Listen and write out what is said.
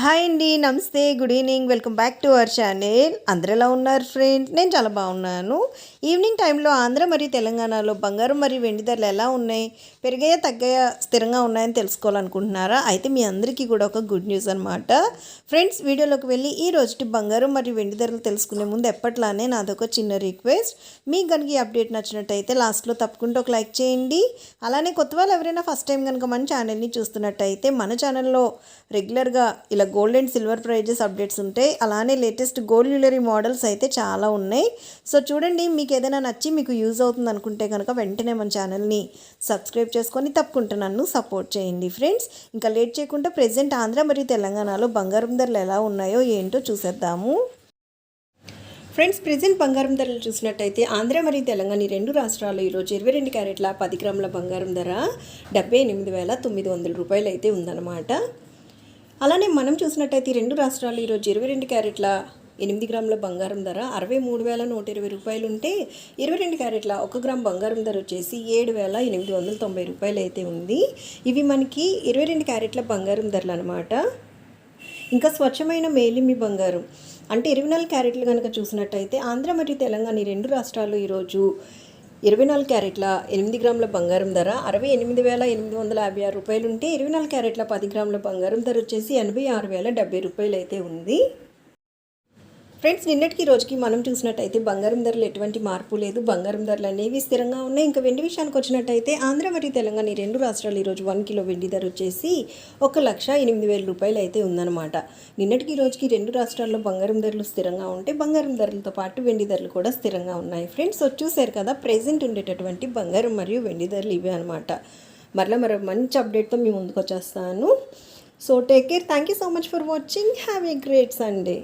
Hi అండి నమస్తే good evening welcome back to our channel. అందరు ఎలా ఉన్నారు ఫ్రెండ్స్? నేను చాలా బాగున్నాను. ఈవినింగ్ టైంలో ఆంధ్ర మరియు తెలంగాణలో బంగారం మరియు వెండి ధరలు ఎలా ఉన్నాయి? పెరిగాయా తగ్గాయా స్థిరంగా ఉన్నాయని తెలుసుకోవాలనుకుంటున్నారా? అయితే మీ అందరికీ కూడా ఒక గుడ్ న్యూస్ అనమాట ఫ్రెండ్స్ వీడియోలోకి వెళ్ళి ఈ రోజుటి బంగారం మరియు వెండి ధరలు తెలుసుకునే ముందు ఎప్పట్లానే నాదొక చిన్న రిక్వెస్ట్. మీకు కనుక ఈ అప్డేట్ నచ్చినట్టయితే లాస్ట్లో తప్పకుండా ఒక లైక్ చేయండి. అలానే కొత్త వాళ్ళు ఎవరైనా ఫస్ట్ టైం కనుక మన ఛానల్ని చూస్తున్నట్టయితే మన ఛానల్లో రెగ్యులర్గా ఇలా gold and silver prices updates ఉంటాయి. అలానే లేటెస్ట్ గోల్డ్ జ్యువెలరీ మోడల్స్ అయితే చాలా ఉన్నాయి. సో చూడండి మీకు ఏదైనా నచ్చి మీకు యూజ్ అవుతుంది అనుకుంటే కనుక వెంటనే మన ఛానల్ని సబ్స్క్రైబ్ చేసుకొని తప్పకుండా నన్ను సపోర్ట్ చేయండి ఫ్రెండ్స్. ఇంకా లేట్ చేయకుండా ప్రజెంట్ ఆంధ్ర మరియు తెలంగాణలో బంగారం ధరలు ఎలా ఉన్నాయో ఏంటో చూసేద్దాము. ఫ్రెండ్స్ ప్రజెంట్ బంగారం ధరలు చూసినట్టయితే ఆంధ్ర మరియు తెలంగాణ ఈ రెండు రాష్ట్రాల్లో ఈరోజు ఇరవై రెండు క్యారెట్ల పది గ్రాముల బంగారం ధర డెబ్బై ఎనిమిది వేల తొమ్మిది వందల రూపాయలు అయితే ఉందన్నమాట. అలానే మనం చూసినట్టయితే రెండు రాష్ట్రాలు ఈరోజు ఇరవై రెండు క్యారెట్ల ఎనిమిది గ్రాముల బంగారం ధర అరవై మూడు వేల నూట ఇరవై రూపాయలు ఉంటే ఇరవై రెండు క్యారెట్ల ఒక గ్రామ్ బంగారం ధర వచ్చేసి ఏడు వేల ఎనిమిది వందల తొంభై రూపాయలు అయితే ఉంది. ఇవి మనకి ఇరవై రెండు క్యారెట్ల బంగారం ధరలు అనమాట ఇంకా స్వచ్ఛమైన మేలిమి బంగారం. అంటే ఇరవై నాలుగు క్యారెట్లు కనుక చూసినట్టయితే ఆంధ్ర మరియు తెలంగాణ ఈ రెండు రాష్ట్రాలు ఈరోజు ఇరవై నాలుగు క్యారెట్ల ఎనిమిది గ్రాముల బంగారం ధర అరవై ఎనిమిది వేల ఎనిమిది వందల యాభై ఆరు రూపాయలు ఉంటే ఇరవై నాలుగు క్యారెట్ల పది గ్రాముల బంగారం ధర వచ్చేసి ఎనభై ఆరు వేల డెబ్బై రూపాయలు అయితే ఉంది. ఫ్రెండ్స్ నిన్నటికి రోజుకి మనం చూసినట్టయితే బంగారం ధరలు ఎటువంటి మార్పు లేదు. బంగారం ధరలు అనేవి స్థిరంగా ఉన్నాయి. ఇంకా వెండి విషయానికి వచ్చినట్టయితే ఆంధ్ర మరియు తెలంగాణ ఈ రెండు రాష్ట్రాలు ఈరోజు వన్ కిలో వెండి ధర వచ్చేసి ఒక లక్ష ఎనిమిది వేల రూపాయలు అయితే ఉందన్నమాట. నిన్నటికి రోజుకి రెండు రాష్ట్రాల్లో బంగారం ధరలు స్థిరంగా ఉంటే బంగారం ధరలతో పాటు వెండి ధరలు కూడా స్థిరంగా ఉన్నాయి. ఫ్రెండ్స్ వచ్చేసారు కదా ప్రెజెంట్ ఉండేటటువంటి బంగారం మరియు వెండి ధరలు ఇవే అనమాట మరలా మరో మంచి అప్డేట్తో మీ ముందుకు వచ్చేస్తాను. So take care. Thank you so much for watching. Have a great Sunday.